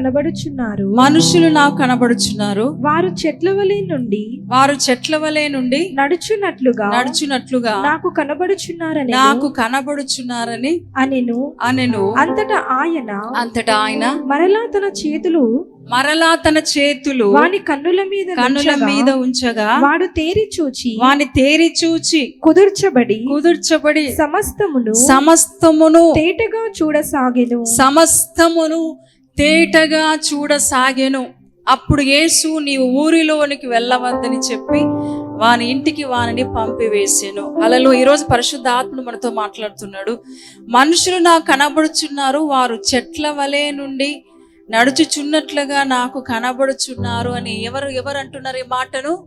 కనబడుచున్నారు. మనుషులు నాకు కనబడుచున్నారు. వారు చెట్ల వలె నుండి వారు చెట్ల వలె నుండి నడుచున్నట్లుగా నడుచున్నట్లుగా నాకు కనబడుచున్నారని నాకు కనబడుచున్నారని అనెను. అనెను. అంతటా ఆయన అంతటా ఆయన మరలా తన చేతులు మరలా తన చేతులు వాని కన్నుల మీద కన్నుల మీద ఉంచగా వాడు తేరి చూచి వాని తేరి చూచి కుదుర్చబడి కుదుర్చబడి సమస్తమును సమస్తమును తేటగా చూడసాగెను. సమస్తమును తేటగా చూడసాగెను. అప్పుడు యేసు నీవు ఊరిలోనికి వెళ్ళవద్దని చెప్పి వాని ఇంటికి వానిని పంపివేసాను అలలో ఈరోజు పరిశుద్ధ ఆత్మను మనతో మాట్లాడుతున్నాడు. మనుషులు నాకు కనబడుచున్నారు వారు చెట్ల వలె నుండి నడుచుచున్నట్లుగా నాకు కనబడుచున్నారు అని ఎవరు ఎవరు అంటున్నారు ఈ మాటను?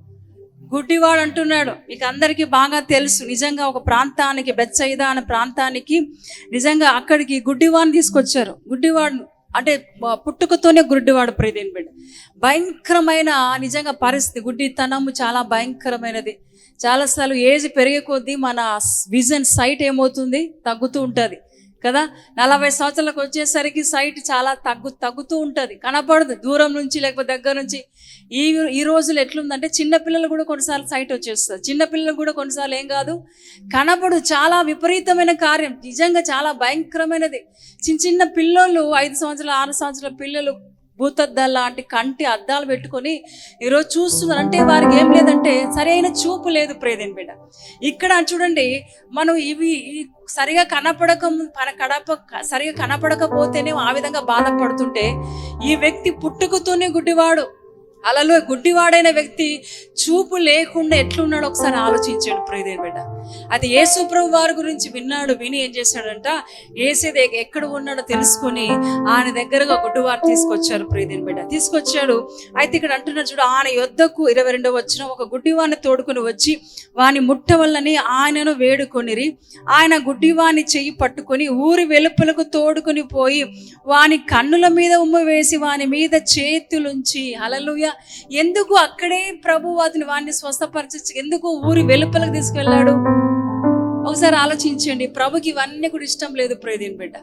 గుడ్డివాడు అంటున్నాడు మీకు అందరికీ బాగా తెలుసు. నిజంగా ఒక ప్రాంతానికి బెచ్చయిదా అనే ప్రాంతానికి నిజంగా అక్కడికి గుడ్డివాడిని తీసుకొచ్చారు. గుడ్డివాడు అంటే పుట్టుకతోనే గుడ్డివాడు ప్రీతిని బిడ్డ భయంకరమైన నిజంగా పరిస్థితి. గుడ్డితనము చాలా భయంకరమైనది. చాలాసార్లు ఏజ్ పెరిగే కొద్దీ మన విజన్ సైట్ ఏమవుతుంది? తగ్గుతూ ఉంటుంది. కదా? నలభై సంవత్సరాలకు వచ్చేసరికి సైట్ చాలా తగ్గు తగ్గుతూ ఉంటుంది. కనపడదు. దూరం నుంచి లేకపోతే దగ్గర నుంచి. ఈ ఈ రోజులు ఎట్లుందంటే చిన్నపిల్లలు కూడా కొన్నిసార్లు సైట్ వచ్చేస్తుంది. చిన్నపిల్లలు కూడా కొన్నిసార్లు ఏం కాదు. కనపడు చాలా విపరీతమైన కార్యం. నిజంగా చాలా భయంకరమైనది. చిన్న చిన్న పిల్లలు ఐదు సంవత్సరాలు ఆరు సంవత్సరాల పిల్లలు భూతద్దాలు లాంటి కంటి అద్దాలు పెట్టుకొని ఈరోజు చూస్తున్నారు. అంటే వారికి ఏం లేదంటే సరైన చూపు లేదు ప్రేదేని బిడ్డ. ఇక్కడ చూడండి మనం ఇవి సరిగా కనపడక మన కడప సరిగా కనపడకపోతేనే ఆ విధంగా బాధపడుతుంటే ఈ వ్యక్తి పుట్టుకతోనే గుడ్డివాడు. అలలో గుడ్డివాడైన వ్యక్తి చూపు లేకుండా ఎట్లున్నాడో ఒకసారి ఆలోచించాడు ప్రేదేన్ బిడ్డ. అది యేసు ప్రభు వారి గురించి విన్నాడు విని ఏం చేశాడంట ఏసే ఎక్కడ ఉన్నాడో తెలుసుకొని ఆయన దగ్గరగా గుడ్డువారు తీసుకొచ్చారు ప్రీతిని బిడ్డ. తీసుకొచ్చాడు. అయితే ఇక్కడ అంటున్నాడు చూడు ఆయన యొద్దకు ఇరవై రెండవ వచ్చిన ఒక గుడ్డివాన్ని తోడుకొని వచ్చి వాని ముట్టవల్లని ఆయనను వేడుకొనిరి ఆయన గుడ్డివాని చెయ్యి పట్టుకొని ఊరి వెలుపలకు తోడుకొని పోయి వాని కన్నుల మీద ఉమ్మ వేసి వాని మీద చేతులుంచి అలలుయ ఎందుకు అక్కడే ప్రభు అతని వాడిని స్వస్థపరచ ఎందుకు ఊరి వెలుపలకు తీసుకెళ్ళాడు? ఒకసారి ఆలోచించండి ప్రభుకి ఇవన్నీ కూడా ఇష్టం లేదు ప్రేదిన్ బిడ్డ.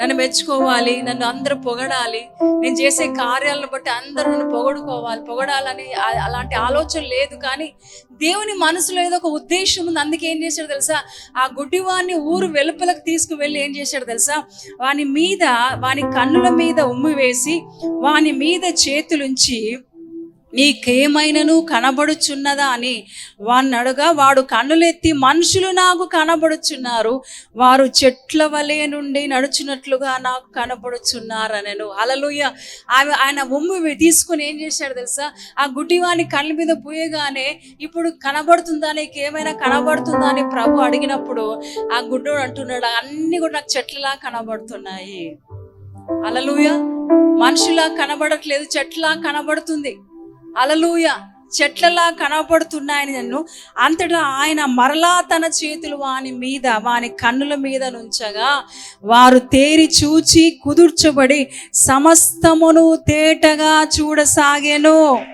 నన్ను మెచ్చుకోవాలి నన్ను అందరూ పొగడాలి నేను చేసే కార్యాలను బట్టి అందరూ నన్ను పొగడుకోవాలి పొగడాలని అలాంటి ఆలోచన లేదు. కానీ దేవుని మనసులో ఏదో ఒక ఉద్దేశం ఉంది. అందుకే ఏం చేశాడు తెలుసా? ఆ గుడ్డివాన్ని ఊరు వెలుపలకు తీసుకువెళ్ళి ఏం చేశాడు తెలుసా? వాని మీద వాని కన్నుల మీద ఉమ్మి వేసి వాని మీద చేతులుంచి నీకేమైనను కనబడుచున్నదా అని వాడిని అడుగా వాడు కన్నులెత్తి మనుషులు నాకు కనబడుచున్నారు. వారు చెట్ల వలె నుండి నడుచున్నట్లుగా నాకు కనబడుచున్నారనను. అలలుయ ఆమె ఆయన ఉమ్మి తీసుకుని ఏం చేశాడు తెలుసా? ఆ గుడ్డివాని కళ్ళ మీద పోయగానే ఇప్పుడు కనబడుతుందా? నీకు ఏమైనా కనబడుతుందా అని ప్రభు అడిగినప్పుడు ఆ గుడ్డోడు అంటున్నాడు అన్ని కూడా నాకు చెట్లలా కనబడుతున్నాయి. అలలుయ మనుషులా కనబడట్లేదు చెట్లా కనబడుతుంది. అలలుయ. చెట్లలా కనబడుతున్నాయని నన్ను. అంతటా ఆయన మరలా తన చేతులు వాని మీద వాని కన్నుల మీద నుంచగా వారు తేరి చూచి కుదుర్చబడి సమస్తమును తేటగా చూడసాగాను.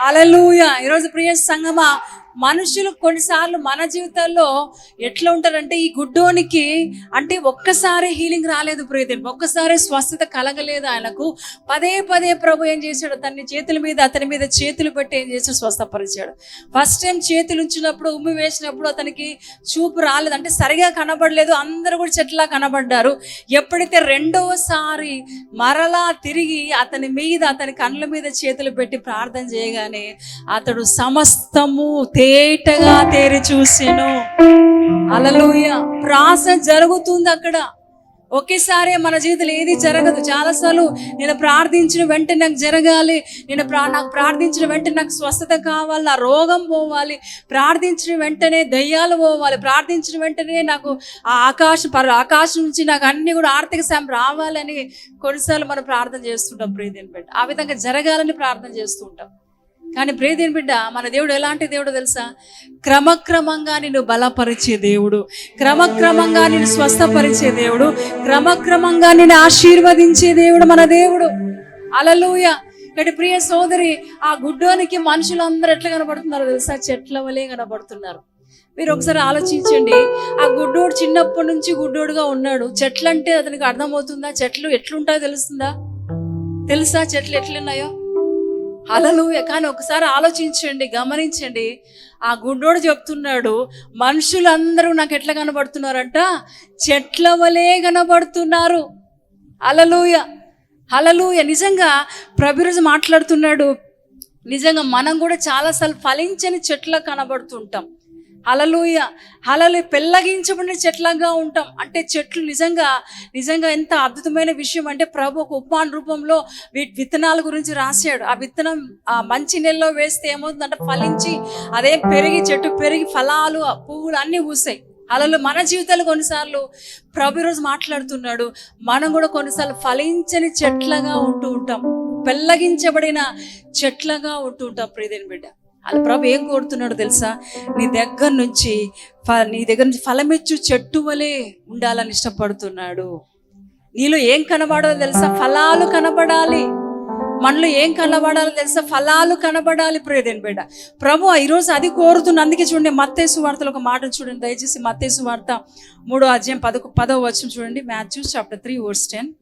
అలలుయ. ఈరోజు ప్రియ సంగమా మనుషులు కొన్నిసార్లు మన జీవితాల్లో ఎట్లా ఉంటారంటే ఈ గుడ్డోనికి అంటే ఒక్కసారి హీలింగ్ రాలేదు ప్రియదేవి. ఒక్కసారి స్వస్థత కలగలేదు ఆయనకు. పదే పదే ప్రభు ఏం చేశాడు? తన చేతుల మీద అతని మీద చేతులు పెట్టి ఏం చేశాడు? స్వస్థపరిచాడు. ఫస్ట్ టైం చేతులు ఉంచినప్పుడు ఉమ్మి వేసినప్పుడు అతనికి చూపు రాలేదు. అంటే సరిగా కనబడలేదు. అందరూ కూడా చెట్లా కనబడ్డారు. ఎప్పుడైతే రెండవసారి మరలా తిరిగి అతని మీద అతని కళ్ళ మీద చేతులు పెట్టి ప్రార్థన చేయగానే అతడు సమస్తము తేటగా తేరి చూసెను. అలలోయ ప్రాస జరుగుతుంది అక్కడ. ఒకేసారి మన జీవితంలో ఏది జరగదు. చాలాసార్లు నేను ప్రార్థించిన వెంటనే నాకు జరగాలి. నేను ప్రా నాకు ప్రార్థించిన వెంటనే నాకు స్వస్థత కావాలి? నా రోగం పోవాలి. ప్రార్థించిన వెంటనే దయ్యాలు పోవాలి. ప్రార్థించిన వెంటనే నాకు ఆ ఆకాశం పర ఆకాశం నుంచి నాకు అన్ని కూడా ఆర్థిక సాయం రావాలని కొన్నిసార్లు మనం ప్రార్థన చేస్తుంటాం. ప్రీతిని బిడ్డ. ఆ విధంగా జరగాలని ప్రార్థన చేస్తుంటాం. కానీ ప్రేదేని బిడ్డ మన దేవుడు ఎలాంటి దేవుడు తెలుసా? క్రమక్రమంగా నిన్ను బలపరిచే దేవుడు. క్రమక్రమంగా నిన్ను స్వస్థపరిచే దేవుడు. క్రమక్రమంగా నిన్ను ఆశీర్వదించే దేవుడు మన దేవుడు. అలలుయ ఇక్కడ ప్రియ సోదరి ఆ గుడ్డోనికి మనుషులందరూ ఎట్లా కనబడుతున్నారు తెలుసా? చెట్ల వలె కనబడుతున్నారు. మీరు ఒకసారి ఆలోచించండి. ఆ గుడ్డోడు చిన్నప్పటి నుంచి గుడ్డోడుగా ఉన్నాడు. చెట్లంటే అతనికి అర్థమవుతుందా? చెట్లు ఎట్లుంటాయో తెలుస్తుందా? తెలుసా? చెట్లు ఎట్లున్నాయో? హలలుయ కానీ ఒకసారి ఆలోచించండి గమనించండి. ఆ గుడ్డోడు చెప్తున్నాడు మనుషులందరూ నాకు ఎట్లా కనబడుతున్నారంట? చెట్ల వలే కనబడుతున్నారు. అలలుయ అలలుయ నిజంగా ప్రభిరోజు మాట్లాడుతున్నాడు. నిజంగా మనం కూడా చాలాసార్లు ఫలించని చెట్ల కనబడుతుంటాం. హలలుయ హలలు పెళ్ళగించబడిన చెట్లగా ఉంటాం. అంటే చెట్లు నిజంగా నిజంగా ఎంత అద్భుతమైన విషయం అంటే ప్రభు ఒక ఉపమాన రూపంలో విత్తనాల గురించి రాశాడు. ఆ విత్తనం ఆ మంచి నెలలో వేస్తే ఏమవుతుందంటే ఫలించి అదే పెరిగి చెట్టు పెరిగి ఫలాలు పువ్వులు అన్నీ పూసాయి అలలు మన జీవితాలు కొన్నిసార్లు ప్రభు రోజు మాట్లాడుతున్నాడు. మనం కూడా కొన్నిసార్లు ఫలించని చెట్లగా ఉంటూ ఉంటాం. పెళ్ళగించబడిన చెట్లగా ఉంటూ ఉంటాం. ప్రియదేని బిడ్డ. అలా ప్రభు ఏం కోరుతున్నాడు తెలుసా? నీ దగ్గర నుంచి ఫ- నీ దగ్గర నుంచి ఫలమిచ్చు చెట్టు వలె ఉండాలని ఇష్టపడుతున్నాడు. నీలో ఏం కనబడాలో తెలుసా? ఫలాలు కనబడాలి. మనలో ఏం కనబడాలో తెలుసా? ఫలాలు కనబడాలి. ప్రియదేని బిడ్డ ప్రభు ఈరోజు అది కోరుతున్న అందుకే చూడండి మత్తేసు వార్తలో ఒక మాట చూడండి దయచేసి మత్తేసు వార్త మూడో అధ్యాయం పదకొ పదవ వచ్చిన చూడండి Matthew chapter three verse ten.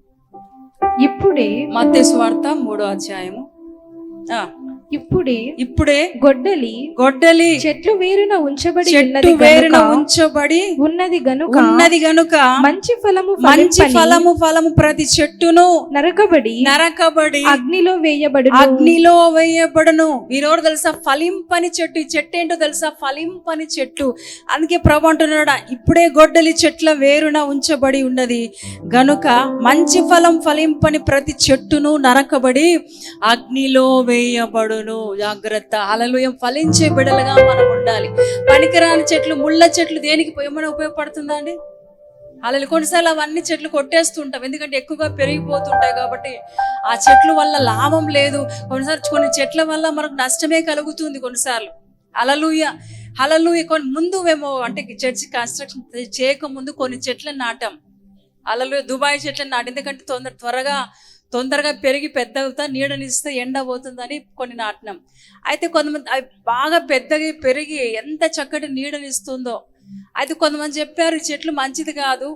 ఇప్పుడే మత్తేసు వార్త మూడో అధ్యాయము. ఆ, ఇప్పుడే ఇప్పుడే గొడ్డలి గొడ్డలి చెట్లు వేరున ఉంచబడి చెట్టు వేరున ఉంచబడి ఉన్నది గనుక ఉన్నది గనుక మంచి ఫలము మంచి ఫలము ఫలము ప్రతి చెట్టును నరకబడి నరకబడి అగ్నిలో వేయబడు అగ్నిలో వేయబడును. ఈరోజు తెలుసా ఫలింపని చెట్టు ఈ చెట్టు ఏంటో తెలుసా? ఫలింపని చెట్టు. అందుకే ప్రభు అంటున్నాడు ఇప్పుడే గొడ్డలి చెట్ల వేరున ఉంచబడి ఉన్నది. గనుక మంచి ఫలం ఫలింపని ప్రతి చెట్టును నరకబడి అగ్నిలో వేయబడును జాగ్రత్త. అలలు ఫలించే బిడలుగా మనం ఉండాలి. పనికిరాని చెట్లు ముళ్ళ చెట్లు దేనికి ఏమైనా ఉపయోగపడుతుందా అండి? అలా కొన్నిసార్లు అవన్నీ చెట్లు కొట్టేస్తుంటాం. ఎందుకంటే ఎక్కువగా పెరిగిపోతుంటాయి కాబట్టి ఆ చెట్ల వల్ల లాభం లేదు. కొన్నిసార్లు కొన్ని చెట్ల వల్ల మనకు నష్టమే కలుగుతుంది కొన్నిసార్లు. అలలుయ అలలుయ కొన్ని ముందు మేము అంటే చర్చి కన్స్ట్రక్షన్ చేయక ముందు కొన్ని చెట్లను నాటాం. అలలు దుబాయ్ చెట్లను నాటి ఎందుకంటే తొందర త్వరగా తొందరగా పెరిగి పెద్ద అవుతా నీడనిస్తే ఎండ పోతుందని కొన్ని నాటినాం. అయితే కొంతమంది అవి బాగా పెద్దగా పెరిగి ఎంత చక్కటి నీడనిస్తుందో. అయితే కొంతమంది చెప్పారు చెట్లు మంచిది కాదు.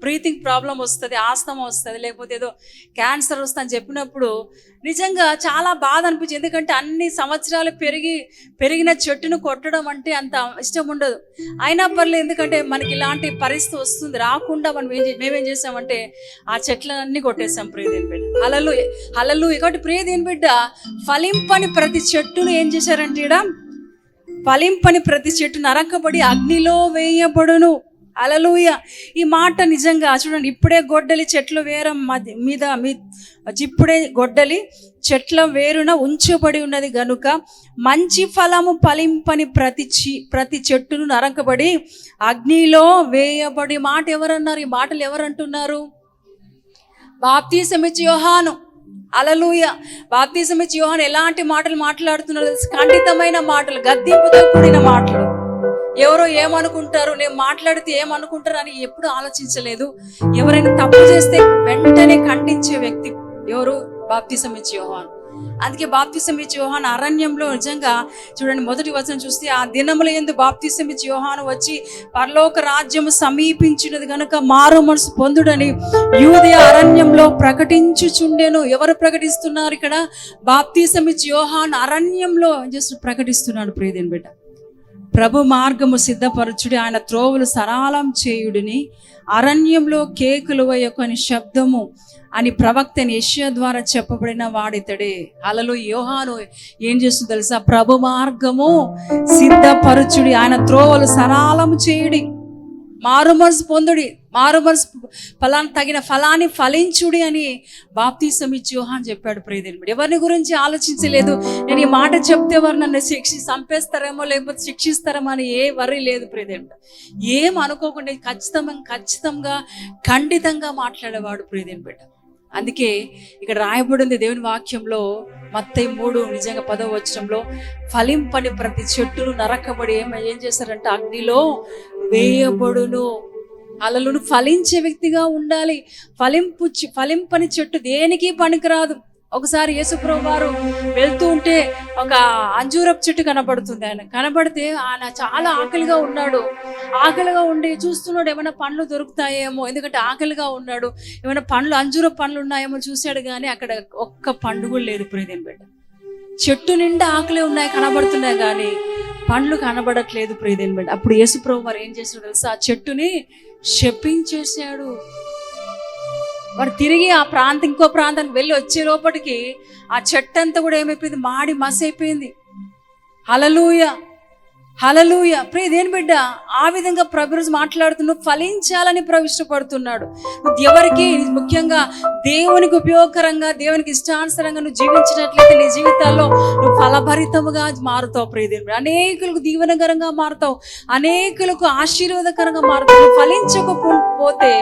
బ్రీతింగ్ ప్రాబ్లం వస్తుంది ఆస్తమా వస్తుంది లేకపోతే ఏదో క్యాన్సర్ వస్తుంది అని చెప్పినప్పుడు నిజంగా చాలా బాధ అనిపించింది. ఎందుకంటే అన్ని సంవత్సరాలు పెరిగి పెరిగిన చెట్టును కొట్టడం అంటే అంత ఇష్టం ఉండదు. అయినా పర్లేదు ఎందుకంటే మనకి ఇలాంటి పరిస్థితి వస్తుంది. రాకుండా మనం ఏం చే- మేమేం చేసామంటే ఆ చెట్లన్నీ కొట్టేసాం ప్రియదేని బిడ్డ. అలలు అలలు కాబట్టి ప్రియదేని బిడ్డ ఫలింపని ప్రతి చెట్టును ఏం చేశారంటే ఈడ? ఫలింపని ప్రతి చెట్టు నరకబడి అగ్నిలో వేయబడును. అలలుయ ఈ మాట నిజంగా చూడండి ఇప్పుడే గొడ్డలి చెట్లు వేరం మీద మీ ఇప్పుడే గొడ్డలి చెట్ల వేరున ఉంచబడి ఉన్నది గనుక మంచి ఫలము ఫలింపని ప్రతి చి ప్రతి చెట్టును నరకబడి అగ్నిలో వేయబడి మాట ఎవరన్నారు? ఈ మాటలు ఎవరంటున్నారు? బాప్తీసమిచ్చి యోహాను. అలలుయ బాప్తీసమిచ్చి యోహాను. ఎలాంటి మాటలు మాట్లాడుతున్నారు ఖండితమైన మాటలు గద్దింపుతో కూడిన మాటలు. ఎవరో ఏమనుకుంటారు? నేను మాట్లాడితే ఏమనుకుంటారు అని ఎప్పుడు ఆలోచించలేదు. ఎవరైనా తప్పు చేస్తే వెంటనే ఖండించే వ్యక్తి ఎవరు? బాప్తిసం ఇచ్చి యోహాను. అందుకే బాప్తిసం ఇచ్చి యోహాను అరణ్యంలో నిజంగా చూడండి మొదటి వచనం చూస్తే ఆ దినముల ఎందు బాప్తిసం ఇచ్చి యోహాను వచ్చి పరలోక రాజ్యం సమీపించినది గనుక మారు మనసు పొందుడని యూదయ అరణ్యంలో ప్రకటించుచుండెను. ఎవరు ప్రకటిస్తున్నారు ఇక్కడ? బాప్తిసం ఇచ్చి యోహాను అరణ్యంలో జస్ట్ ప్రకటిస్తున్నాడు ప్రియదేని బిడ్డ. ప్రభు మార్గము సిద్ధపరచుడి ఆయన త్రోవులు సరాలం చేయుడిని అరణ్యంలో కేకులు వేయకొని శబ్దము అని ప్రవక్త యెషయా ద్వారా చెప్పబడిన వాడితడే. అలలో యోహాను ఏం చేస్తుంది తెలుసా? ప్రభు మార్గము సిద్ధపరచుడి ఆయన త్రోవలు సరాలము చేయుడి. మారు మనసు పొందుడి మారు మనసు ఫలాన్ని తగిన ఫలాన్ని ఫలించుడి అని బాప్తీసం ఇచ్చి యోహాన్ చెప్పాడు ప్రియదేవుడు. ఎవరిని గురించి ఆలోచించలేదు? నేను ఈ మాట చెప్తే వారు నన్ను శిక్షి చంపేస్తారేమో లేకపోతే శిక్షిస్తారేమో అని ఏ వర్రీ లేదు ప్రియదేవుడు. ఏం అనుకోకుండా ఖచ్చితంగా ఖచ్చితంగా ఖండితంగా మాట్లాడేవాడు ప్రియదేవుడు బిడ్డ. అందుకే ఇక్కడ రాయబడింది దేవుని వాక్యంలో మత్తయి మూడు నిజంగా పదవ వచనంలో ఫలింపని ప్రతి చెట్టును నరకబడి ఏం ఏం చేశారంటే అగ్నిలో వేయబడును. అలలను ఫలించే వ్యక్తిగా ఉండాలి. ఫలింపు ఫలింపని చెట్టు దేనికి పనికిరాదు. ఒకసారి యేసుప్రభు వారు వెళ్తూ ఉంటే ఒక అంజూరపు చెట్టు కనబడుతుంది ఆయన. కనబడితే ఆయన చాలా ఆకలిగా ఉన్నాడు. ఆకలిగా ఉండి చూస్తున్నాడు ఏమైనా పండ్లు దొరుకుతాయేమో. ఎందుకంటే ఆకలిగా ఉన్నాడు. ఏమైనా పండ్లు అంజూరపు పండ్లు ఉన్నాయేమో చూశాడు కానీ అక్కడ ఒక్క పండుగ లేదు ప్రియదేని బిడ్డ. చెట్టు నిండా ఆకలే ఉన్నాయి కనబడుతున్నాయి కానీ పండ్లు కనబడట్లేదు ప్రియదేని బిడ్డ అప్పుడు యేసుప్రభు వారు ఏం చేశాడు తెలుసా? ఆ చెట్టుని శపించేశాడు. వాడు తిరిగి ఆ ప్రాంతం ఇంకో ప్రాంతానికి వెళ్ళి వచ్చే లోపటికి ఆ చెట్టు అంతా కూడా ఏమైపోయింది? మాడి మసైపోయింది. అయిపోయింది హలలుయ హలలుయ ప్రియ దేని బిడ్డ? ఆ విధంగా ప్రభు రోజు మాట్లాడుతున్నావు ఫలించాలని ప్రవిష్టపడుతున్నాడు ఎవరికి ముఖ్యంగా దేవునికి ఉపయోగకరంగా దేవునికి ఇష్టానుసరంగా నువ్వు జీవించినట్లయితే నీ జీవితాల్లో నువ్వు ఫలభరితముగా మారుతావు ప్రియ దేని అనేకులకు దీవెనకరంగా మారుతావు. అనేకులకు ఆశీర్వాదకరంగా మారుతావు. ఫలించకపోతే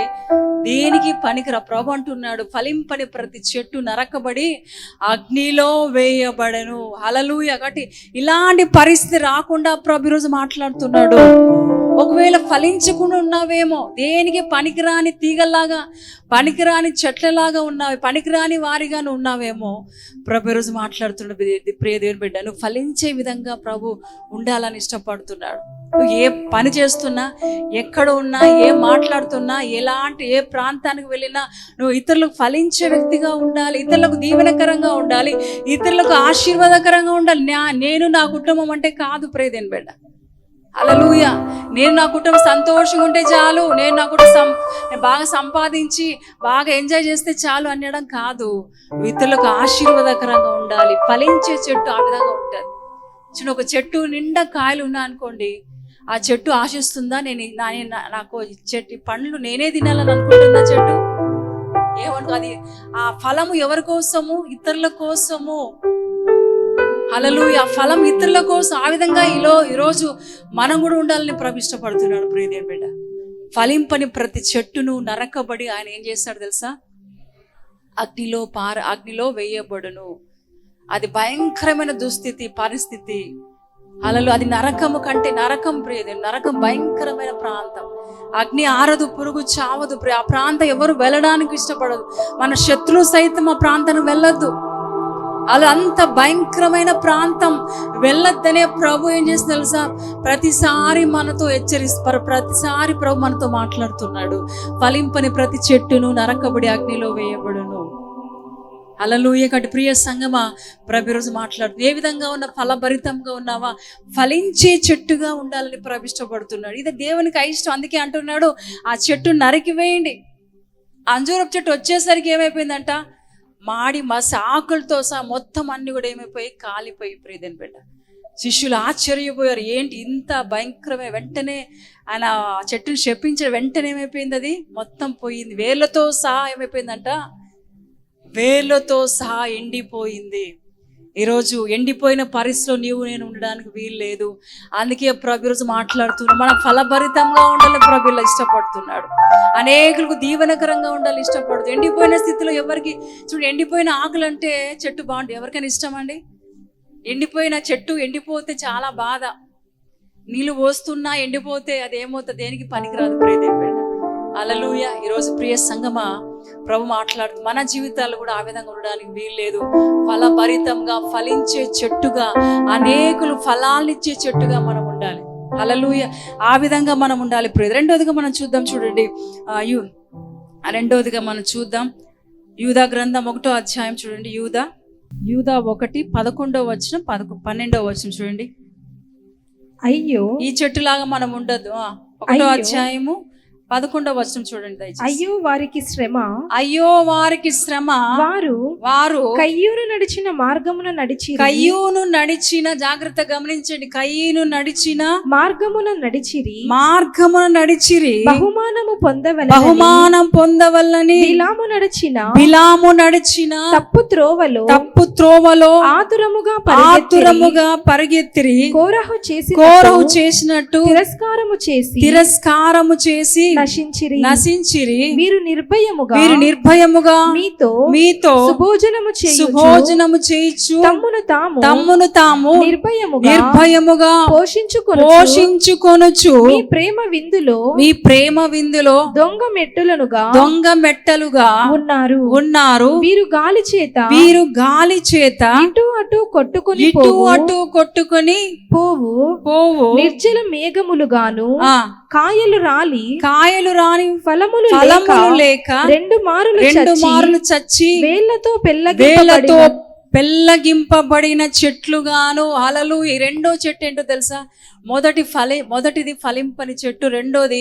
దేనికి పనికిరా? ప్రభు అంటున్నాడు ఫలింపని ప్రతి చెట్టు నరకబడి అగ్నిలో వేయబడను. హలలుయ కాబట్టి ఇలాంటి పరిస్థితి రాకుండా ప్రభు ఈరోజు మాట్లాడుతున్నాడు. ఒకవేళ ఫలించకుండా ఉన్నావేమో దేనికి పనికిరాని తీగల్లాగా పనికిరాని చెట్లలాగా ఉన్నావు పనికిరాని వారిగా నువ్వు ఉన్నావేమో ప్రభు రోజు మాట్లాడుతున్నాడు ప్రియ దేవుని బిడ్డ నువ్వు ఫలించే విధంగా ప్రభు ఉండాలని ఇష్టపడుతున్నాడు. నువ్వు ఏ పని చేస్తున్నా ఎక్కడ ఉన్నా ఏం మాట్లాడుతున్నా ఎలాంటి ఏ ప్రాంతానికి వెళ్ళినా నువ్వు ఇతరులకు ఫలించే వ్యక్తిగా ఉండాలి ఇతరులకు దీవెనకరంగా ఉండాలి ఇతరులకు ఆశీర్వాదకరంగా ఉండాలి. నా- నేను నా కుటుంబం అంటే కాదు ప్రేదేని బిడ్డ. అలలుయ నేను నా కుటుంబం సంతోషంగా ఉంటే చాలు. నేను నా కుటుంబం సం- బాగా సంపాదించి బాగా ఎంజాయ్ చేస్తే చాలు అనడం కాదు. ఇతరులకు ఆశీర్వాదకరంగా ఉండాలి. ఫలించే చెట్టు ఆ విధంగా ఉంటుంది. చిన్న ఒక చెట్టు నిండా కాయలు ఉన్నా అనుకోండి. ఆ చెట్టు ఆశిస్తుందా? నేను నాకు చెట్టు పండ్లు నేనే తినాలని అనుకుంటుందా చెట్టు? ఏమనుకో అది ఆ ఫలము ఎవరి కోసము? ఇతరుల కోసము. అలలు ఆ ఫలం ఇతరుల కోసం ఆ విధంగా ఈలో ఈరోజు మనం కూడా ఉండాలని ప్రభు ఇష్టపడుతున్నాడు ప్రియదేవి బిడ్డ. ఫలింపని ప్రతి చెట్టును నరకబడి ఆయన ఏం చేస్తాడు తెలుసా? అగ్నిలో పార అగ్నిలో వేయబడును. అది భయంకరమైన దుస్థితి పరిస్థితి. అలలు అది నరకము కంటే నరకం ప్రియదే నరకం భయంకరమైన ప్రాంతం. అగ్ని ఆరదు పురుగు చావదు ఆ ప్రాంతం ఎవరు వెళ్ళడానికి ఇష్టపడదు. మన శత్రువు సైతం ఆ ప్రాంతాన్ని వెళ్ళొద్దు. అలా అంత భయంకరమైన ప్రాంతం. వెళ్ళొద్దనే ప్రభు ఏం చేసి తెలుసా? ప్రతిసారి మనతో హెచ్చరిస్తారు ప్రతిసారి ప్రభు మనతో మాట్లాడుతున్నాడు. ఫలింపని ప్రతి చెట్టును నరకబడి అగ్నిలో వేయబడును. అలలుయ కటి ప్రియ సంగమా ప్రభు రోజు మాట్లాడుతుంది ఏ విధంగా ఉన్న ఫలభరితంగా ఉన్నావా? ఫలించే చెట్టుగా ఉండాలని ప్రభు ఇష్టపడుతున్నాడు. ఇది దేవునికి అయిష్టం అందుకే అంటున్నాడు ఆ చెట్టు నరికి వేయండి. అంజూరపు చెట్టు వచ్చేసరికి ఏమైపోయిందంట? మాడి మస ఆకులతో సహా మొత్తం అన్ని కూడా ఏమైపోయి కాలిపోయి ప్రియదని బిడ్డ శిష్యులు ఆశ్చర్యపోయారు. ఏంటి ఇంత భయంకరమే? వెంటనే ఆయన ఆ చెట్టుని చెప్పించిన వెంటనే ఏమైపోయింది అది? మొత్తం పోయింది. వేర్లతో సహా ఏమైపోయిందంట? వేర్లతో సహా ఎండిపోయింది. ఈరోజు ఎండిపోయిన పరిస్థితిలో నీవు నేను ఉండడానికి వీలు లేదు అందుకే ప్రభు ఈరోజు మాట్లాడుతున్నాడు. మనం ఫలభరితంగా ఉండాలని ప్రభు ఇలా ఇష్టపడుతున్నాడు. అనేకులకు దీవెనకరంగా ఉండాలి ఇష్టపడుతుంది ఎండిపోయిన స్థితిలో ఎవరికి చూడు ఎండిపోయిన ఆకులు అంటే చెట్టు బాగుంటుంది. ఎవరికైనా ఇష్టం అండి? ఎండిపోయిన చెట్టు ఎండిపోతే చాలా బాధ. నీళ్ళు పోస్తున్నా ఎండిపోతే అది ఏమవుతుంది? దేనికి పనికిరాదు ప్రియదేవి అలలుయ ఈరోజు ప్రియ సంగమా ప్రభు మాట్లాడుతూ మన జీవితాలు కూడా ఆ విధంగా ఉండడానికి వీల్లేదు. ఫలభరితంగా ఫలించే చెట్టుగా అనేకులు ఫలాలనిచ్చే చెట్టుగా మనం ఉండాలి. అలలుయ ఆ విధంగా మనం ఉండాలి రెండోదిగా మనం చూద్దాం చూడండి. యు రెండోదిగా మనం చూద్దాం. యూదా గ్రంథం ఒకటో అధ్యాయం చూడండి. యూదా యూదా ఒకటి పదకొండవ వచ్చిన పదకొ పన్నెండవ వచ్చిన చూడండి. అయ్యో. ఈ చెట్టులాగా మనం ఉండదు ఒకటో. అధ్యాయము పదకొండవ వచనం చూడండి దయచేసి. అయ్యో వారికి శ్రమ. అయ్యో వారికి శ్రమ. వారు వారు కయ్యూరు నడిచిన మార్గమున నడిచి కయ్యూను నడిచిన జాగ్రత్త గమనించండి కయ్యూను నడిచిన మార్గమున నడిచిరి. మార్గమున నడిచిరి. బహుమానము పొందవల బహుమానం పొందవల్లని బిలాము నడిచిన బిలాము నడిచిన తప్పు త్రోవలో తప్పు త్రోవలో ఆతురముగా ఆతురముగా పరిగెత్తిరి. కోరహు చేసి కోరవు చేసినట్టు తిరస్కారము చేసి తిరస్కారము చేసి నశించిరి. నశించిరి. వీరు నిర్భయముగా వీరు నిర్భయముగా మీతో మీతో సుభోజనము చేయుచు. సుభోజనము చేయించు తమ్మును తాము తమ్మును తాము నిర్భయముగా నిర్భయముగా పోషించుకొని పోషించుకొనుచు మీ ప్రేమ విందులో మీ ప్రేమ విందులో దొంగ మెట్టులనుగా దొంగ మెట్టలుగా ఉన్నారు. ఉన్నారు. వీరు గాలి చేత వీరు గాలి చేత ఇటు అటు కొట్టుకొని ఇటు అటు కొట్టుకొని పోవు. పోవు. నిర్జల మేఘములుగాను ఆ. కాయలు రాలి కాయలు రాని ఫలములు ఫలములు లేక రెండు మారులు రెండు మారులు చచ్చి వేళ్ళతో వేలతో పెళ్ళగిపబడిన పెళ్ళగింపబడిన చెట్లుగాను. అలలు ఈ రెండో చెట్టు ఏంటో తెలుసా? మొదటి ఫలి మొదటిది ఫలింపని చెట్టు రెండోది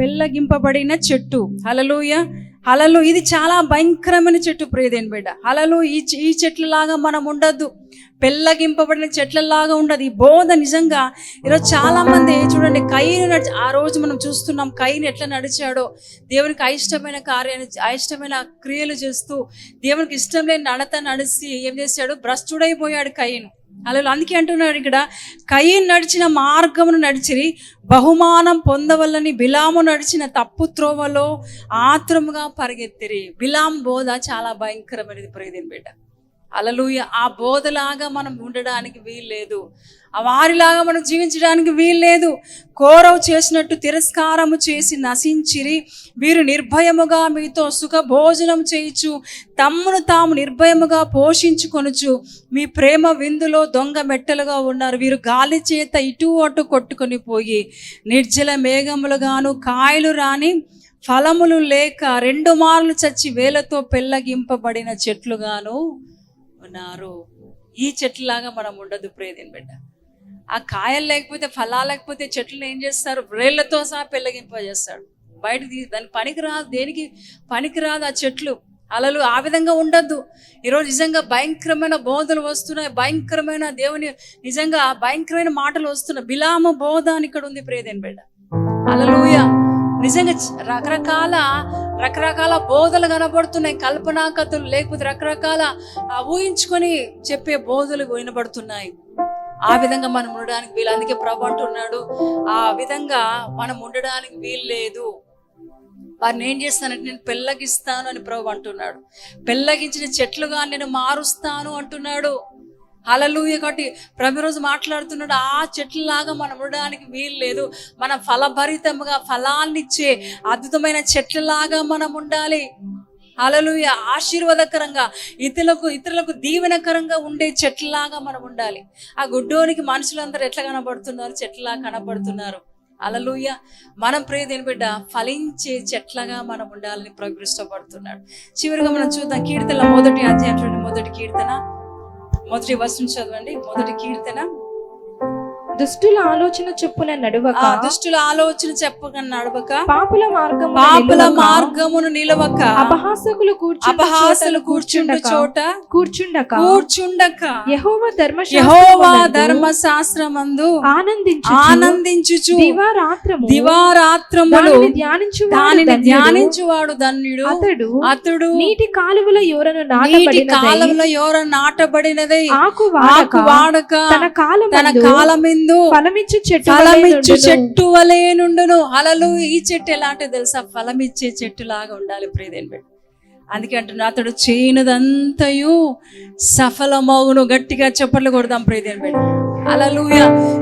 పెళ్ళగింపబడిన చెట్టు. హలలుయ హలలు ఇది చాలా భయంకరమైన చెట్టు ప్రియదేని బిడ్డ. హలలు ఈ ఈ చెట్లలాగా మనం ఉండద్దు. పెళ్ళగింపబడిన చెట్లలాగా ఉండదు. ఈ బోధ నిజంగా ఈరోజు చాలా మంది చూడండి కైని నడిచి ఆ రోజు మనం చూస్తున్నాం కైని ఎట్లా నడిచాడో. దేవునికి అయిష్టమైన కార్యాన్ని అయిష్టమైన క్రియలు చేస్తూ దేవునికి ఇష్టం లేని నడత నడిచి ఏం చేశాడు? భ్రష్టుడైపోయాడు కయ్యను అలా అందుకే అంటున్నాడు ఇక్కడ కయ్యను నడిచిన మార్గమును నడిచిరి బహుమానం పొందవల్లని బిలాము నడిచిన తప్పు త్రోవలో ఆత్రముగా పరిగెత్తిరి. బిలాం బోధ చాలా భయంకరమైనది. ప్రియదిన బిడ్డ. అలలుయ ఆ బోధలాగా మనం ఉండడానికి వీల్లేదు. ఆ వారిలాగా మనం జీవించడానికి వీల్లేదు. కోరవు చేసినట్టు తిరస్కారము చేసి నశించిరి. వీరు నిర్భయముగా మీతో సుఖ భోజనం చేయించు. తమ్మును తాము నిర్భయముగా పోషించుకొనుచు. మీ ప్రేమ విందులో దొంగ మెట్టలుగా ఉన్నారు. వీరు గాలి చేత ఇటు అటు కొట్టుకొని పోయి. నిర్జల మేఘములుగాను కాయలు రాని ఫలములు లేక రెండు మార్లు చచ్చి వేలతో పెళ్ళగింపబడిన చెట్లుగాను ఉన్నారు. ఈ చెట్లులాగా మనం ఉండదు ప్రేదిన్ బిడ్డ. ఆ కాయలు లేకపోతే ఫలాలు లేకపోతే చెట్లను ఏం చేస్తారు? వ్రేళ్ళతో సహా పెళ్ళగింపజేస్తాడు బయట తీ- దానికి పనికిరాదు దేనికి పనికిరాదు ఆ చెట్లు? అలలు ఆ విధంగా ఉండద్దు. ఈరోజు నిజంగా భయంకరమైన బోధలు వస్తున్నాయి. భయంకరమైన దేవుని నిజంగా భయంకరమైన మాటలు వస్తున్నాయి. బిలామ బోధ అని ఇక్కడ ఉంది ప్రేదేన్ బిడ్డ. నిజంగా రకరకాల రకరకాల బోధలు కనబడుతున్నాయి. కల్పనా కథలు లేకపోతే రకరకాల ఊహించుకొని చెప్పే బోధలు వినబడుతున్నాయి. ఆ విధంగా మనం ఉండడానికి వీలు అందుకే ప్రభు అంటున్నాడు ఆ విధంగా మనం ఉండడానికి వీలు లేదు. వారిని ఏం చేస్తానంటే నేను పెళ్ళగిస్తాను అని ప్రభు అంటున్నాడు. పెళ్ళగించిన చెట్లుగా నేను మారుస్తాను అంటున్నాడు. హలలుయ కాబట్టి ప్రభు రోజు మాట్లాడుతున్నాడు ఆ చెట్లలాగా మనం ఉండడానికి వీలు లేదు. మనం ఫలభరితముగా ఫలాన్నిచ్చే అద్భుతమైన చెట్లలాగా మనం ఉండాలి. హలలుయ ఆశీర్వాదకరంగా ఇతరులకు ఇతరులకు దీవెనకరంగా ఉండే చెట్లలాగా మనం ఉండాలి. ఆ గుడ్డోనికి మనుషులందరూ ఎట్లా కనబడుతున్నారు? చెట్లలా కనబడుతున్నారు. అలలుయ మనం ప్రియదేని బిడ్డ ఫలించే చెట్లగా మనం ఉండాలని ప్రభు ఇష్టపడుతున్నాడు. చివరిగా మనం చూద్దాం కీర్తన మొదటి అధ్యాయం మొదటి కీర్తన. మొదటి వర్షం చదవండి. మొదటి కీర్తన. దుష్టుల ఆలోచన చొప్పున నడువక. దుష్టుల ఆలోచన చెప్పక నడవక. పాపుల మార్గము పాపుల మార్గమును నిలవక. అపహాసకులు కూర్చుండు అపహాసలు కూర్చుండు చోట కూర్చుండక. కూర్చుండక. యహోవ యహోవా ధర్మశాస్త్రమునందు ధర్మశాస్త్రమందు ఆనందించు ఆనందించుచు. దివారాత్రము. దివారాత్రములు. దానిని ధ్యానించు దానిని ధ్యానించువాడు ధన్యుడు. అతడు అతడు నీటి కాలువల యోరను నీటి నాటబడిన కాలంలో ఎవర నాటబడినదై. ఆకు వాడక. తన కాలం తన కాలమిందు ఫలమిచ్చు చెట్టు ఫలమిచ్చు. చెట్టు వలే నుండును. అలలు ఈ చెట్టు ఎలాంటి తెలుసా? ఫలమిచ్చే చెట్టు లాగా ఉండాలి ప్రియదేని బిడ్డ అందుకే అంటున్నా అతడు చేయనదంతయు సఫలమవును గట్టిగా చప్పట్లు కొడదాం ప్రియదేని బిడ్డ అలలుయ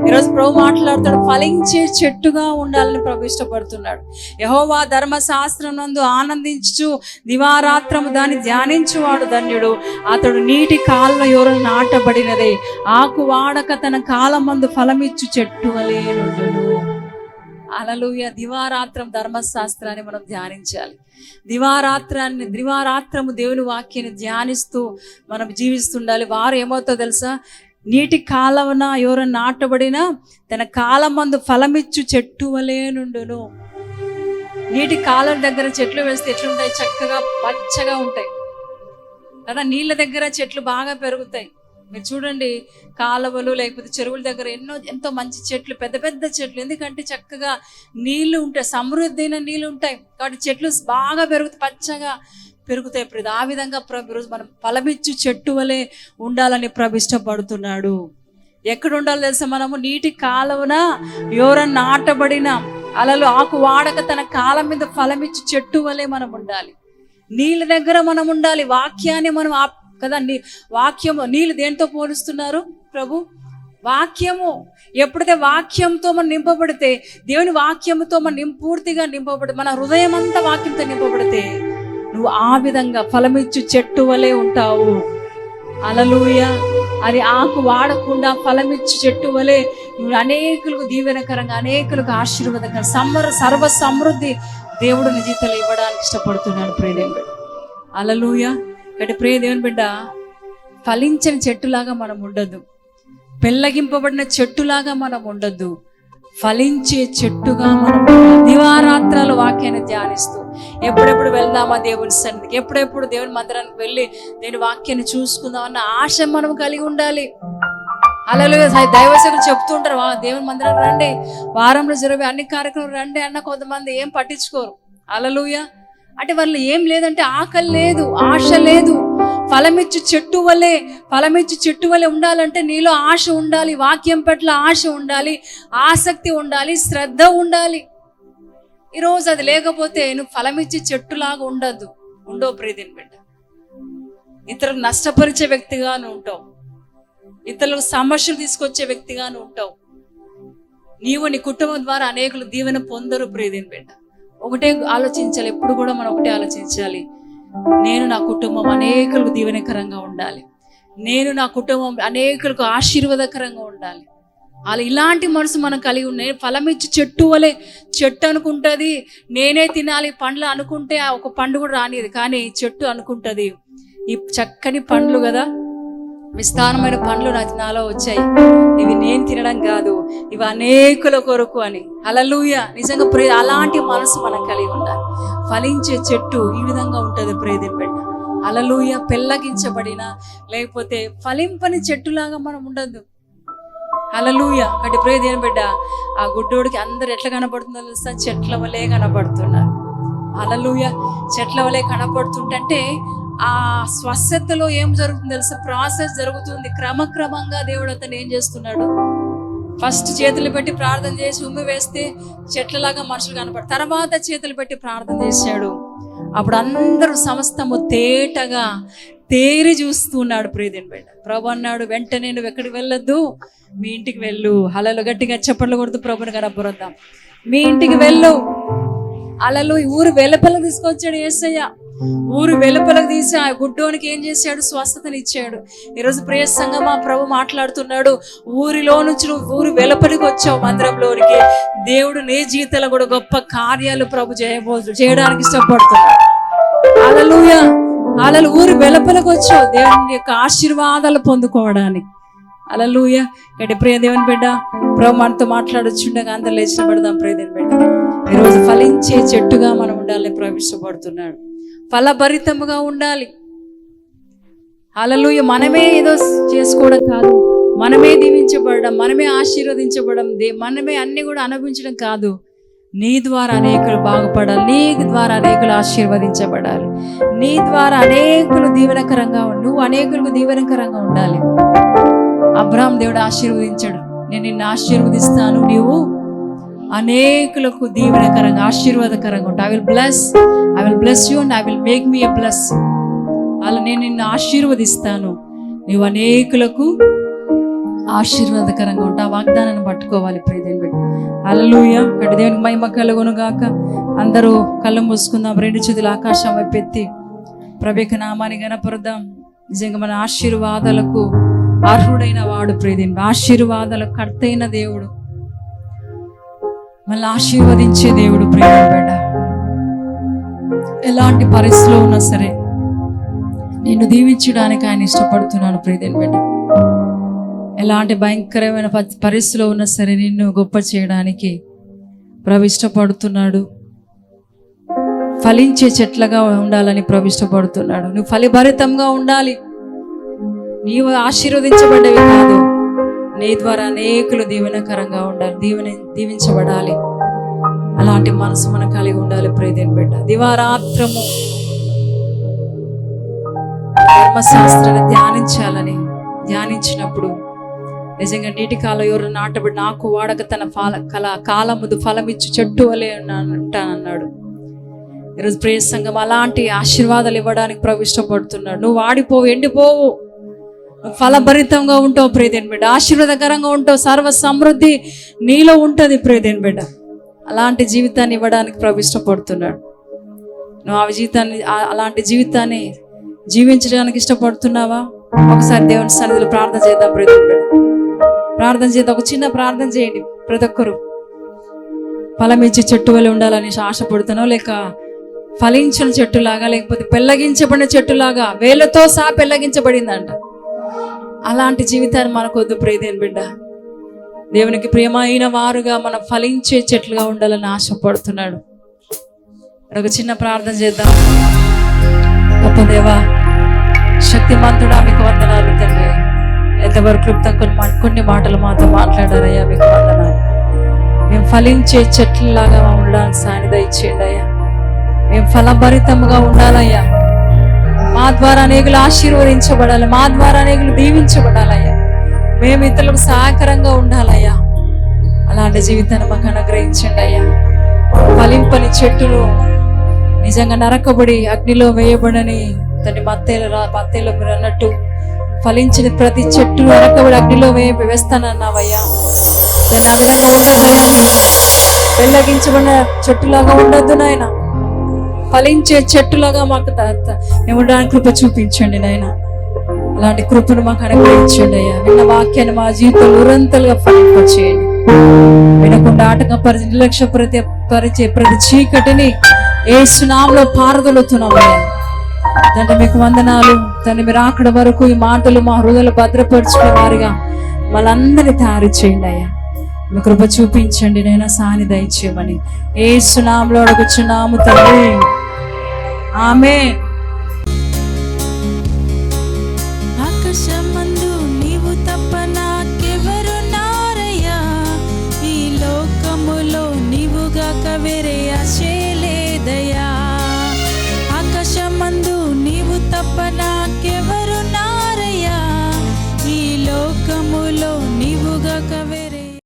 ఈరోజు ప్రభు మాట్లాడుతాడు. ఫలించే చెట్టుగా ఉండాలని ప్రభు ఇష్టపడుతున్నాడు. యహోవా ధర్మశాస్త్రం నందు ఆనందించు దివారాత్రము దాన్ని ధ్యానించువాడు ధన్యుడు. అతడు నీటి కాళ్ళ ఎవరు నాటబడినదే. ఆకు వాడక తన కాలమందు ఫలమిచ్చు చెట్టు వలే అలలుయ దివారాత్రం ధర్మశాస్త్రాన్ని మనం ధ్యానించాలి. దివారాత్రాన్ని దివారాత్రము దేవుని వాక్యాన్ని ధ్యానిస్తూ మనం జీవిస్తుండాలి. వారు ఏమవుతో తెలుసా? నీటి కాలవన ఎవరు నాటబడిన తన కాలమందు ఫలమిచ్చు చెట్టు వలే నుండును. నీటి కాలం దగ్గర చెట్లు వేస్తే ఎట్లుంటాయి? చక్కగా పచ్చగా ఉంటాయి. కదా నీళ్ళ దగ్గర చెట్లు బాగా పెరుగుతాయి. మీరు చూడండి కాలువలు లేకపోతే చెరువుల దగ్గర ఎన్నో ఎంతో మంచి చెట్లు పెద్ద పెద్ద చెట్లు. ఎందుకంటే చక్కగా నీళ్ళు ఉంటాయి సమృద్ధైన నీళ్ళు ఉంటాయి. కాబట్టి చెట్లు బాగా పెరుగుతాయి పచ్చగా. పెరుగుతాయి. ప్రభు ఆ విధంగా ప్రభు ఈరోజు మనం ఫలమిచ్చు చెట్టు వలె ఉండాలని ప్రభు ఇష్టపడుతున్నాడు. ఎక్కడ ఉండాలో తెలుసా? మనము నీటి కాలువన ఎవరన్నా నాటబడిన అలలు ఆకు వాడక తన కాలం మీద ఫలమిచ్చి చెట్టు వలె మనం ఉండాలి. నీళ్ళ దగ్గర మనం ఉండాలి. వాక్యాన్ని మనం ఆ కదా నీ వాక్యము నీళ్ళు దేంతో పోలుస్తున్నారు ప్రభు? వాక్యము. ఎప్పుడైతే వాక్యంతో మనం నింపబడితే దేవుని వాక్యంతో మనం నిం పూర్తిగా నింపబడి మన హృదయం అంతా వాక్యంతో నింపబడితే నువ్వు ఆ విధంగా ఫలమిచ్చు చెట్టు వలె ఉంటావు. అలలుయ అది ఆకు వాడకుండా ఫలమిచ్చు చెట్టు వలె నువ్వు అనేకులకు దీవెనకరంగా అనేకులకు ఆశీర్వాదకరంగా సమర సర్వ సమృద్ధి దేవుడు నీ ఇవ్వడానికి ఇష్టపడుతున్నాడు ప్రియదేవుని బిడ్డ. అలలుయ అంటే ప్రియ బిడ్డ ఫలించని చెట్టులాగా మనం ఉండద్దు. పెళ్ళగింపబడిన చెట్టులాగా మనం ఉండద్దు. ఫలించే చెట్టుగా మనం దివారాత్రాలు వాక్యాన్ని ధ్యానిస్తూ ఎప్పుడెప్పుడు వెళ్దామా దేవుని సన్నిధికి? ఎప్పుడెప్పుడు దేవుని మందిరానికి వెళ్ళి దేవుని వాక్యాన్ని చూసుకుందాం అన్న ఆశ మనం కలిగి ఉండాలి. అలాగే దైవసేకులు చెప్తుంటారు "వా, దేవుని మందిరం రండి. వారంలో జరిగే అన్ని కార్యక్రమాలు రండి అన్న కొంతమంది ఏం పట్టించుకోరు. అలలుయ అంటే వాళ్ళు ఏం లేదంటే ఆకలి లేదు ఆశ లేదు. ఫలమిచ్చు చెట్టు వలె ఫలమిచ్చు చెట్టు వలె ఉండాలంటే నీలో ఆశ ఉండాలి వాక్యం పట్ల ఆశ ఉండాలి ఆసక్తి ఉండాలి శ్రద్ధ ఉండాలి. ఈరోజు అది లేకపోతే నువ్వు ఫలమిచ్చి చెట్టులాగా ఉండద్దు. ఉండో ప్రీతిని బిడ్డ. ఇతరులు నష్టపరిచే వ్యక్తిగాను ఉంటావు. ఇతరులకు సమస్యలు తీసుకొచ్చే వ్యక్తిగాను ఉంటావు. నీవు నీ కుటుంబం ద్వారా అనేకులు దీవెన పొందరు ప్రీతిని బిడ్డ. ఒకటే ఆలోచించాలి ఎప్పుడు కూడా మనం ఒకటే ఆలోచించాలి. నేను నా కుటుంబం అనేకులకు దీవెనకరంగా ఉండాలి. నేను నా కుటుంబం అనేకులకు ఆశీర్వాదకరంగా ఉండాలి. అలా ఇలాంటి మనసు మనం కలిగి ఉన్నాయి ఫలమిచ్చి చెట్టు వలె చెట్టు అనుకుంటుంది నేనే తినాలి పండ్లు అనుకుంటే ఆ ఒక పండు కూడా రానిది కానీ చెట్టు అనుకుంటుంది. ఈ చక్కని పండ్లు కదా విస్తారమైన పండ్లు నా నాలో వచ్చాయి. ఇవి నేను తినడం కాదు ఇవి అనేకుల కొరకు అని. అలలుయ నిజంగా ప్రే అలాంటి మనసు మనం కలిగి ఉండాలి. ఫలించే చెట్టు ఈ విధంగా ఉంటుంది ప్రేదిని బిడ్డ అలలుయ పెళ్ళగించబడిన లేకపోతే ఫలింపని చెట్టులాగా మనం ఉండద్దు. అలలుయ అంటే ప్రేదేని బిడ్డ ఆ గుడ్డోడికి అందరు ఎట్లా కనపడుతుందో తెలుసా? చెట్ల వలే కనపడుతున్నారు అలలుయ చెట్ల వలె కనపడుతుంటే ఆ స్వస్థతలో ఏం జరుగుతుంది తెలుసా? ప్రాసెస్ జరుగుతుంది. క్రమక్రమంగా దేవుడు అతను ఏం చేస్తున్నాడు? ఫస్ట్ చేతులు పెట్టి ప్రార్థన చేసి ఉమ్మి వేస్తే చెట్లలాగా మనుషులు కనపడు తర్వాత చేతులు పెట్టి ప్రార్థన చేశాడు. అప్పుడు అందరూ సమస్తము తేటగా తేరి చూస్తున్నాడు ప్రీతిని బిడ్డ. ప్రభు అన్నాడు వెంటనే నువ్వు ఎక్కడికి వెళ్ళొద్దు? మీ ఇంటికి వెళ్ళు. అలలు గట్టిగా చెప్పట్లు కొడుతూ ప్రభుని కనపరుద్దాం మీ ఇంటికి వెళ్ళు. అలలు ఊరు వెలుపలకు తీసుకొచ్చాడు ఏసయ్య. ఊరు వెలుపలకు తీసి ఆ గుడ్డోనికి ఏం చేశాడు? స్వస్థతని ఇచ్చాడు. ఈరోజు ప్రియ సంగమా ప్రభు మాట్లాడుతున్నాడు. ఊరిలో నుంచి నువ్వు ఊరు వెలుపలికి వచ్చావు మందిరంలోనికి. దేవుడు నీ జీవితంలో కూడా గొప్ప కార్యాలు ప్రభు చేయబోతు చేయడానికి ఇష్టపడుతున్నాడు. అలలుయ అలలు ఊరు వెలుపలకు వచ్చావు. దేవుని యొక్క ఆశీర్వాదాలు పొందుకోవడానికి. అలలుయ గడి ప్రియ దేవుని బిడ్డ ప్రభు మనతో మాట్లాడొచ్చుండగా అందరు లేచిన పెడదాం ప్రియ దేవుని బిడ్డ. ఈరోజు ఫలించే చెట్టుగా మనం ఉండాలని ప్రవేశపడుతున్నాడు ఫలభరితముగా ఉండాలి. అలలుయ మనమే ఏదో చేసుకోవడం కాదు. మనమే దీవించబడడం మనమే ఆశీర్వదించబడడం దే మనమే అన్ని కూడా అనుభవించడం కాదు. నీ ద్వారా అనేకులు బాగుపడాలి. నీ ద్వారా అనేకులు ఆశీర్వదించబడాలి. నీ ద్వారా అనేకులు దీవెనకరంగా నువ్వు అనేకులకు దీవెనకరంగా ఉండాలి. అబ్రాహం దేవుడు ఆశీర్వదించాడు. నేను నిన్ను ఆశీర్వదిస్తాను. నీవు అనేకులకు దీవెనకరంగా ఆశీర్వాదకరంగా ఉంటా I will bless I will bless you and I will make me a bless అలా నేను నిన్ను ఆశీర్వదిస్తాను. నీవు అనేకులకు ఆశీర్వాదకరంగా ఉంటా వాగ్దానాన్ని పట్టుకోవాలి ప్రియదేని బిడ్డ. అల్లూయ కటి దేవునికి మహిమ కలుగునుగాక. అందరూ కళ్ళు మూసుకుందాం. రెండు చేతులు ఆకాశం వైపు ఎత్తి నామాన్ని గణపరుద్దాం నిజంగా మన ఆశీర్వాదాలకు అర్హుడైన వాడు ప్రియదేని ఆశీర్వాదాలకు కర్తైన దేవుడు. మళ్ళీ ఆశీర్వదించే దేవుడు ప్రేమ బిడ్డ ఎలాంటి పరిస్థితిలో ఉన్నా సరే నిన్ను దీవించడానికి ఆయన ఇష్టపడుతున్నాను ప్రియదేని బిడ్డ. ఎలాంటి భయంకరమైన పరిస్థితిలో ఉన్నా సరే నిన్ను గొప్ప చేయడానికి ప్రభు ఇష్టపడుతున్నాడు. ఫలించే చెట్లుగా ఉండాలని ప్రభు ఇష్టపడుతున్నాడు. నువ్వు ఫలిభరితంగా ఉండాలి. నీవు ఆశీర్వదించబడ్డవి కాదు. నీ ద్వారా అనేకులు దీవెనకరంగా ఉండాలి దీవెన దీవించబడాలి. అలాంటి మనసు మనం కలిగి ఉండాలి ప్రీతిని బిడ్డ. దివారాత్రము ధర్మశాస్త్రాన్ని ధ్యానించాలని ధ్యానించినప్పుడు నిజంగా నీటి కాలం ఎవరు నాటబడి నాకు వాడక తన ఫల కల కాలముదు ఫలమిచ్చు చెట్టు వలె ఉంటానన్నాడు ఈరోజు ప్రేయ సంఘం అలాంటి ఆశీర్వాదాలు ఇవ్వడానికి ప్రవిష్టపడుతున్నాడు నువ్వు వాడిపోవు ఎండిపోవు. ఫలభరితంగా ఉంటావు ప్రియదేని బిడ్డ. ఆశీర్వాదకరంగా ఉంటావు. సర్వ సమృద్ధి నీలో ఉంటుంది ప్రియదేని బిడ్డ. అలాంటి జీవితాన్ని ఇవ్వడానికి ప్రభు ఇష్టపడుతున్నాడు. నువ్వు ఆ జీవితాన్ని అలాంటి జీవితాన్ని జీవించడానికి ఇష్టపడుతున్నావా? ఒకసారి దేవుని సన్నిధిలో ప్రార్థన చేద్దాం ప్రతి బిడ్డ. ప్రార్థన చేద్దాం. ఒక చిన్న ప్రార్థన చేయండి ప్రతి ఒక్కరు. ఫలమిచ్చి చెట్టు వల్ల ఉండాలని ఆశపడుతున్నావు. లేక ఫలించిన చెట్టులాగా లేకపోతే పెళ్ళగించబడిన చెట్టులాగా వేలతో సహా పెళ్ళగించబడిందంట అలాంటి జీవితాన్ని మనకొద్దు ప్రేదేని బిడ్డ. దేవునికి ప్రియమైన వారుగా మనం ఫలించే చెట్లుగా ఉండాలని ఆశపడుతున్నాడు. ఒక చిన్న ప్రార్థన చేద్దాం. గొప్ప దేవా శక్తిమంతుడా మీకు వందనాలు తండ్రి. ఎంతవరకు క్లుప్తం కొన్ని కొన్ని మాటలు మాతో మాట్లాడారయ్యా మీకు వందనాలు. మేము ఫలించే చెట్లలాగా ఉండడానికి సానిధ ఇచ్చేయండి అయ్యా. మేము ఫలభరితంగా ఉండాలయ్యా. మా ద్వారా అనేకులు ఆశీర్వదించబడాలి. మా ద్వారా అనేకులు దీవించబడాలయ్యా. మేము ఇతరులకు సహకారంగా ఉండాలయ్యా. అలాంటి జీవితాన్ని మాకు అనుగ్రహించండి అయ్యా. ఫలింపని చెట్టులు నిజంగా నరకబడి అగ్నిలో వేయబడని తన మత్తేలు రా మత్తేలో మీరు అన్నట్టు ఫలించిన ప్రతి చెట్టు నరకబడి అగ్నిలో వేయ వేస్తానన్నావయ్యా. దాన్ని ఆ విధంగా ఉండదు వెళ్ళగించబడిన చెట్టులాగా ఉండొద్దు నాయన. ఫలించే చెట్టులాగా మాకు త- ఇవ్వడానికి కృప చూపించండి నాయన. అలాంటి కృపను మాకు అనుగ్రహించండి అయ్యా. విన్న వాక్యాన్ని మా జీవితంలో ఉరంతలుగా ఫలింపచేయండి. వినకుండా ఆటంకం పరిచి నిర్లక్ష్య ప్రతి పరిచే ప్రతి చీకటిని ఏ సునాంలో పారదలుతున్నామయ్యా తండ్రి మీకు వందనాలు. తండ్రి మీరు అక్కడ వరకు ఈ మాటలు మా హృదయలు భద్రపరుచుకునే వారిగా మనందరినీ తయారు చేయండి అయ్యా. మీ కృప చూపించండి నేను సాని దయచేయమని ఏ సునాంలో అడుగుచున్నాము తండ్రి. ఆమె